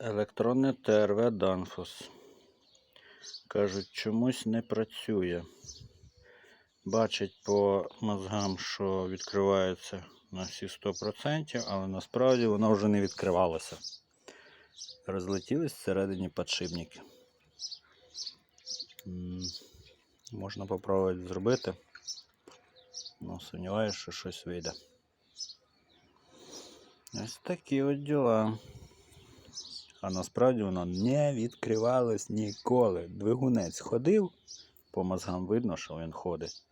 Електронне ТРВ Danfoss. Кажуть, чомусь не працює. Бачить по мозгам, що відкривається на всі 100%, але насправді воно вже не відкривалося. Розлетілись всередині подшипники. Можна попробувати зробити. Ну, сумніваюся, що щось вийде. Ось такі от діла. А насправді воно не відкривалось ніколи. Двигунець ходив, по мозгам видно, що він ходить,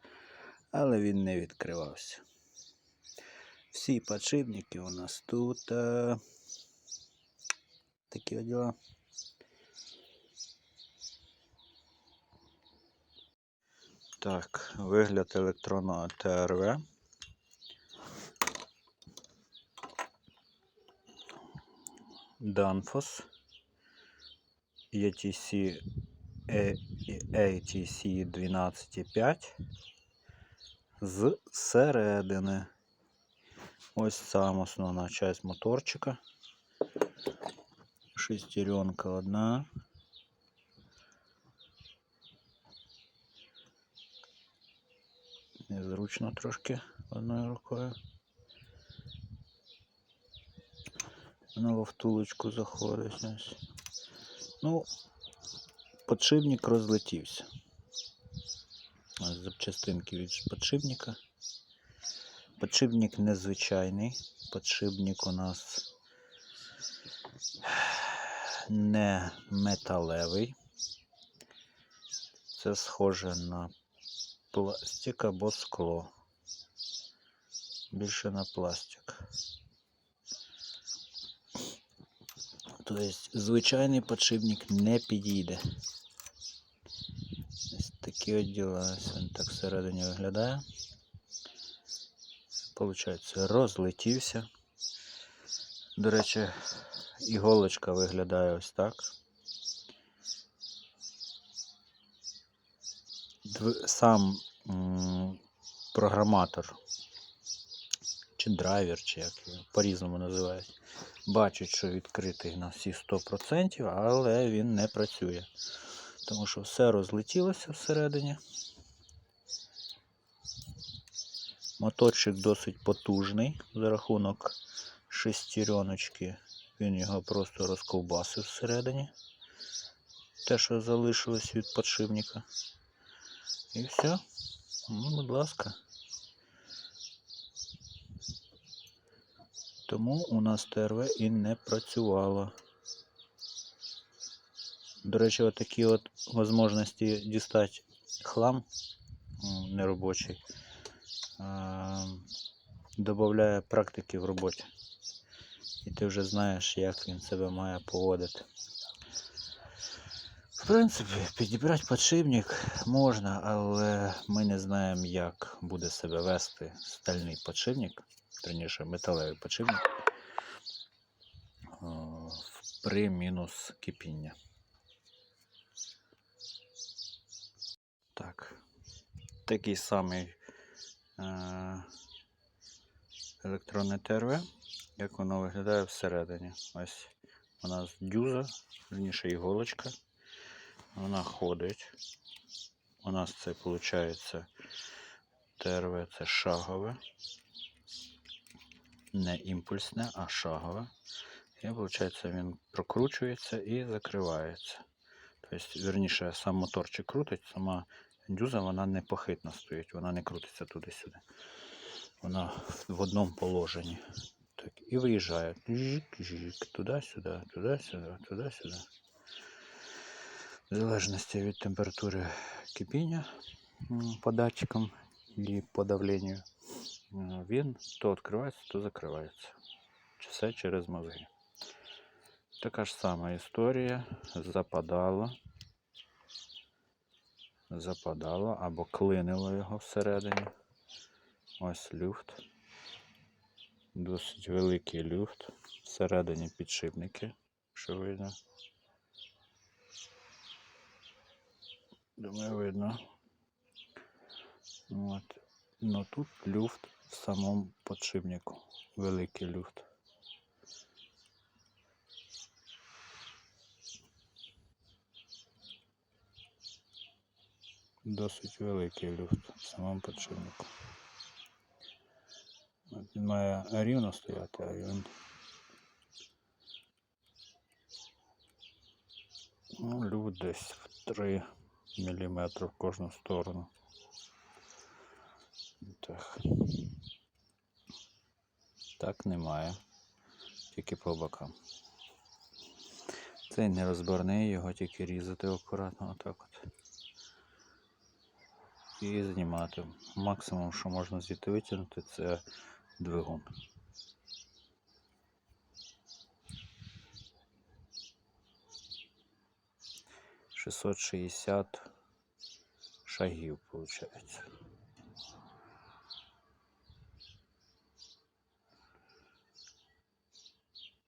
але він не відкривався. Всі подшипники у нас тут. е, Такі діла. Так, вигляд електронного ТРВ. Danfoss ETC ATC 12.5 з середини. Ось сам основна часть моторчика. Шестеренка одна. Незручно трошки одною рукою. В втулочку заходить. Ось. Ну, подшипник розлетівся. Ось запчастинки від подшипника. Подшипник незвичайний. Подшипник у нас не металевий. Це схоже на пластик або скло. Більше на пластик. Тобто звичайний подшипник не підійде. Ось такі от діла. Він так всередині виглядає. Получається, розлетівся. До речі, іголочка виглядає ось так. Сам програматор, чи драйвер, чи як його по-різному називають, бачить, що відкритий на всі 100%, але він не працює. Тому що все розлетілося всередині. Моторчик досить потужний за рахунок шестереночки. Він його просто розковбасив всередині. Те, що залишилось від подшипника. І все. Ну, будь ласка. Тому у нас ТРВ і не працювало. До речі, отакі от можливості дістати хлам неробочий. Додає практики в роботі. І ти вже знаєш, як він себе має поводити. В принципі, підібрати подшипник можна, але ми не знаємо, як буде себе вести стальний подшипник, точніше металевий подшипник при мінус кипіння. Так, такий самий е, електронне ТРВ, як воно виглядає всередині. Ось у нас дюза, верніше іголочка. Вона ходить. У нас це виходить ТРВ це шагове. Не імпульсне, а шагове. І виходить, він прокручується і закривається. Тобто, верніше, сам моторчик крутить, сама дюза вона не похитно стоїть, вона не крутиться туди-сюди. Вона в одному положенні. Так, і виїжджає. Туди-сюди, туди-сюди, туди-сюди. В залежності від температури кипіння по датчикам і по давленню, він то відкривається, то закривається. Чи Все через мозги. Така ж сама історія. Западало. Западало або клинило його всередині. Ось люфт. Досить великий люфт. Всередині підшипники, що видно. Думаю, видно. От. Ну тут люфт в самому подшипнику великий люфт. Досить великий люфт в самому подшипнику. Він має рівно стояти, а він ну, люфт десь в 3 мм в кожну сторону. Так. Так немає. Тільки по бокам. Цей нерозборний, його тільки різати акуратно отак от. І знімати. Максимум, що можна звідти витягнути, це двигун. Шістсот шістдесят шагів, виходить.